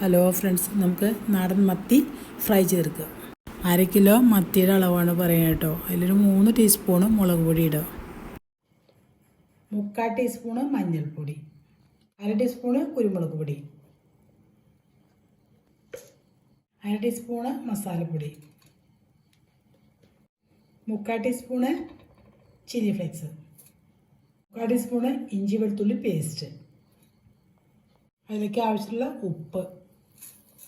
Hello friends നമുക്ക് നാടൻ മത്തി ഫ്രൈ ചേർക്കുക അര കിലോ മത്തിയുടെ അളവാണ് പറയുന്നത് കേട്ടോ. അതിലൊരു മൂന്ന് ടീസ്പൂണ് മുളക് പൊടി ഇടുക. മുക്കാൽ ടീസ്പൂണ് മഞ്ഞൾപ്പൊടി. അര ടീസ്പൂണ് കുരുമുളക് പൊടി. അര ടീസ്പൂണ് മസാലപ്പൊടി. മുക്കാൽ ടീസ്പൂണ് ചില്ലി ഫ്ലേക്സ് മുക്കാൽ ടീസ്പൂണ് ഇഞ്ചി വെളുത്തുള്ളി പേസ്റ്റ് അതിലേക്ക് ആവശ്യമുള്ള ഉപ്പ്.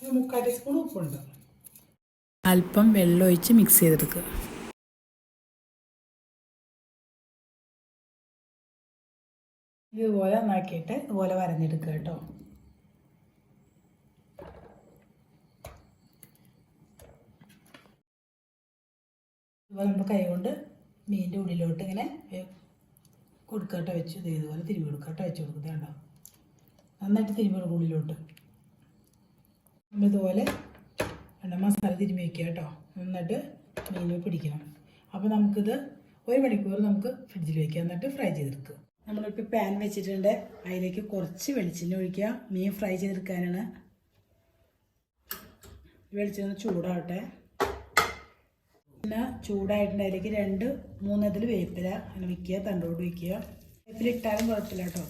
ഒരു മുക്കാൽ ടീസ്പൂൺ ഉപ്പുണ്ട്. അല്പം വെള്ളം ഒഴിച്ച് മിക്സ് ചെയ്തെടുക്കുക. ഇതുപോലെ നന്നാക്കിയിട്ട് ഇതുപോലെ വരഞ്ഞെടുക്കുക കേട്ടോ. ഇതുപോലെ നമ്മൾ കൈ കൊണ്ട് മീനിന്റെ ഉള്ളിലോട്ട് ഇങ്ങനെ കൊടുക്കട്ടെ വെച്ച് ഇതേപോലെ ഇതുപോലെ തിരിവ് കൊടുക്കട്ടെ വെച്ച് കൊടുക്കുന്നത് കണ്ടോ നന്നായിട്ട് തിരുമ്പി കൊടുക്കും ഉള്ളിലോട്ട്. നമ്മളിതുപോലെ മസാല തിരുമ്പി വയ്ക്കുക കേട്ടോ. നന്നായിട്ട് മീൻ പിടിക്കണം. അപ്പോൾ നമുക്കിത് ഒരു മണിക്കൂർ നമുക്ക് ഫ്രിഡ്ജിൽ വയ്ക്കുക എന്നിട്ട് ഫ്രൈ ചെയ്തെടുക്കുക. നമ്മളിപ്പോൾ പാൻ വെച്ചിട്ടുണ്ട്. അതിലേക്ക് കുറച്ച് വെളിച്ചെണ്ണ ഒഴിക്കുക. മീൻ ഫ്രൈ ചെയ്തെടുക്കാനാണ്. വെളിച്ചെണ്ണ ചൂടാവട്ടെ. പിന്നെ ചൂടായിട്ടുണ്ട്. അതിലേക്ക് രണ്ട് മൂന്നതിൽ വേപ്പില. അങ്ങനെ വയ്ക്കുക തണ്ടോട് വയ്ക്കുക വേപ്പില ഇട്ടാലും കുഴപ്പമില്ല കേട്ടോ.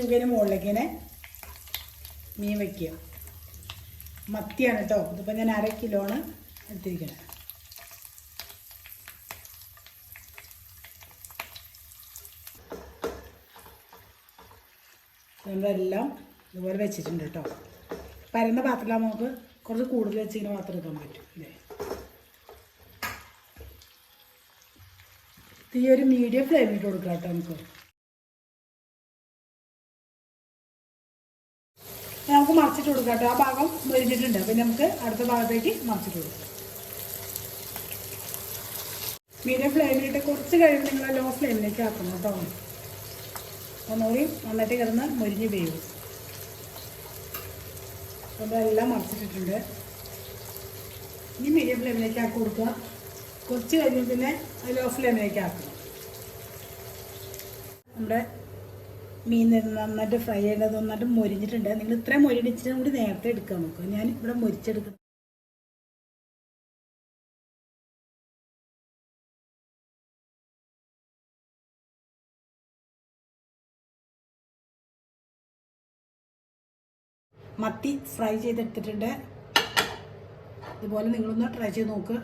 ഇതിന് മുകളിലേക്ക് ഇങ്ങനെ മീൻ വയ്ക്കുക മത്തിയാണ് കേട്ടോ ഇതിപ്പോൾ ഞാൻ അര കിലോ ആണ് നമ്മളെല്ലാം ഇതുപോലെ വെച്ചിട്ടുണ്ട് കേട്ടോ പരന്ന പാത്രത്തിലാകുമ്പോൾ നമുക്ക് കുറച്ച് കൂടുതൽ വെച്ചിങ്ങനെ പാത്രം എടുക്കാൻ പറ്റും. അല്ലേ തീ ഒരു മീഡിയം ഫ്ലെയിമിട്ട് കൊടുക്കാം കേട്ടോ നമുക്ക്. നമുക്ക് മറിച്ചിട്ട് കൊടുക്കാം കേട്ടോ. ആ ഭാഗം മൊരിഞ്ഞിട്ടുണ്ട് അപ്പം നമുക്ക് അടുത്ത ഭാഗത്തേക്ക് മറിച്ചിട്ട് കൊടുക്കാം. മീഡിയം ഫ്ലെയിമിലിട്ട് കുറച്ച് കഴിയുമ്പോൾ നിങ്ങൾ ലോ ഫ്ലെയിമിലേക്ക് ആക്കണം കേട്ടോ. ഒന്നുകൂടി നന്നായിട്ട് കിടന്ന് മുരിഞ്ഞ് വേവും അപ്പം എല്ലാം മറിച്ചിട്ടിട്ടുണ്ട്. ഇനി മീഡിയം ഫ്ലെയിമിലേക്ക് ആക്കി കൊടുക്കുക. കുറച്ച് കഴിഞ്ഞ് പിന്നെ ലോ ഫ്ലെയിമിലേക്ക് ആക്കണം. നമ്മുടെ മീൻ നന്നായിട്ട് ഫ്രൈ ചെയ്യേണ്ടത് നന്നായിട്ട് മൊരിഞ്ഞിട്ടുണ്ട്. നിങ്ങൾ ഇത്രയും മൊരിടിച്ചിട്ടും കൂടി നേരത്തെ എടുക്കാൻ നോക്കുക ഞാൻ ഇവിടെ മൊരിച്ചെടുക്കും മത്തി ഫ്രൈ ചെയ്തെടുത്തിട്ടുണ്ട്. ഇതുപോലെ നിങ്ങളൊന്ന് ട്രൈ ചെയ്ത് നോക്കുക